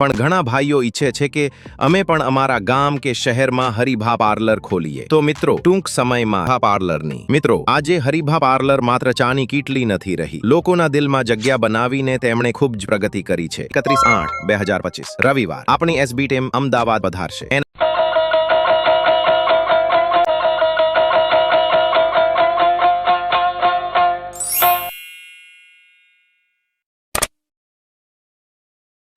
પણ ઘણા ભાઈઓ ઈચ્છે છે કે અમે પણ અમારા ગામ કે શહેરમાં હરિભા પાર્લર ખોલીએ. તો મિત્રો, ટૂંક સમયમાં આ પાર્લરની. મિત્રો, આજે હરિભા પાર્લર માત્ર ચાની કીટલી નથી રહી. લોકોના દિલમાં જગ્યા બનાવીને તેમણે ખૂબ જ પ્રગતિ કરી છે. એકત્રીસ આઠ, બે રવિવાર. આપણી એસબી ટીમ અમદાવાદ પધારશે.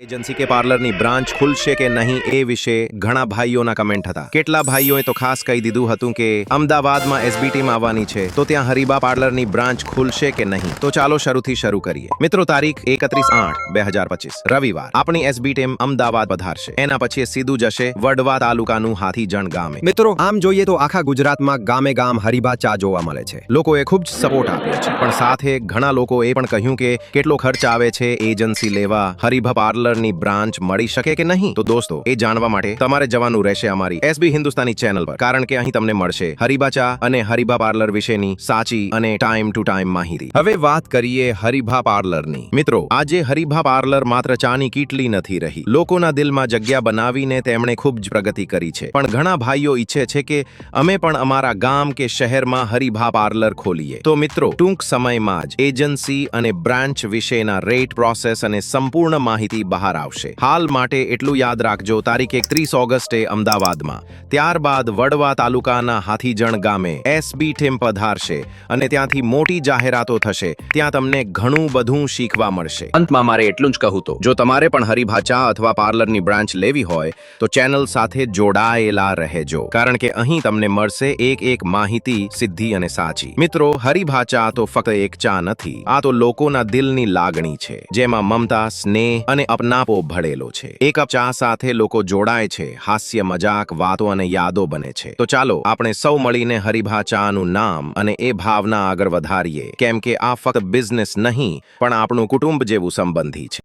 એજન્સી કે પાર્લરની બ્રાન્ચ ખુલશે કે નહીં એ વિશે ઘણા ભાઈઓના કમેન્ટ હતા કેટલા ભાઈઓએ તો ખાસ કહી દીધું હતું કે અમદાવાદમાં એસબી ટીમ આવવાની છે તો ત્યાં હરિબા પાર્લરની બ્રાન્ચ ખુલશે કે નહીં તો ચાલો શરૂથી શરૂ કરીએ મિત્રો તારીખ એકત્રીસ આઠ બે હજાર પચીસ રવિવાર આપણી એસબી ટીમ અમદાવાદ પધારશે એના પછી એ સીધું જશે વડવા તાલુકાનું હાથીજણ ગામે મિત્રો આમ જોઈએ તો આખા ગુજરાતમાં ગામે ગામ હરિભા ચા જોવા મળે છે લોકોએ ખૂબ જ સપોર્ટ આપ્યો છે, પણ સાથે ઘણા લોકો એ પણ કહ્યું કે કેટલો ખર્ચ આવે છે એજન્સી લેવા, હરિભા પાર્લરની બ્રાન્ચ મળી શકે કે નહીં? તો દોસ્તો, એ જાણવા માટે તમારે જવાનું રહેશે અમારી એસબી હિન્દુસ્તાની ચેનલ પર, કારણ કે અહીં તમને મળશે હરીબા ચા અને હરીબા પાર્લર વિશેની સાચી અને ટાઈમ ટુ ટાઈમ માહિતી. હવે વાત કરીએ હરિભા પાર્લરની. મિત્રો, આજે હરીભા પાર્લર માત્ર ચાની કીટલી નથી રહી. લોકોના દિલમાં જગ્યા બનાવીને તેમણે ખૂબ જ પ્રગતિ કરી છે. પણ ઘણા ભાઈઓ ઈચ્છે છે કે અમે પણ અમારા ગામ કે શહેરમાં હરિભા પાર્લર ખોલીએ. તો મિત્રો, ટૂંક સમયમાં જ એજન્સી અને બ્રાન્ચ વિશેના રેટ પ્રોસેસ અને સંપૂર્ણ માહિતી બહાર આવશે. હાલ માટે એટલું યાદ રાખજો, તારીખ એકત્રીસ ઓગસ્ટે અમદાવાદમાં. ત્યારબાદ વડવા તાલુકાના હાથીજણ ગામે એસબી ટીમ પધારશે અને ત્યાંથી મોટી જાહેરાતો થશે. ત્યાં તમને ઘણું બધું શીખવા મળશે. અંતમાં મારે એટલું જ કહું તો, જો તમારે પણ હરિભાચા અથવા પાર્લરની બ્રાન્ચ લેવી હોય, તો ચેનલ સાથે જોડાયેલા રહેજો. કારણ કે અહીં તમને મળશે એક એક માહિતી સિદ્ધિ અને સાચી. મિત્રો, હરિભાચા તો ફક્ત એક ચા નથી, આ તો લોકોના દિલની લાગણી છે, જેમાં મમતા, સ્નેહ અને અપનાપો ભળેલો છે. એક કપ ચા સાથે લોકો જોડાય છે, હાસ્ય, મજાક, વાતો અને યાદો બને છે. તો ચાલો, આપણે સૌ મળીને હરિભા ચાનું નામ અને એ ભાવના આગળ વધારીએ. કેમ કે આ ફક્ત બિઝનેસ નહીં, પણ આપણું કુટુંબ જેવું સંબંધી છે.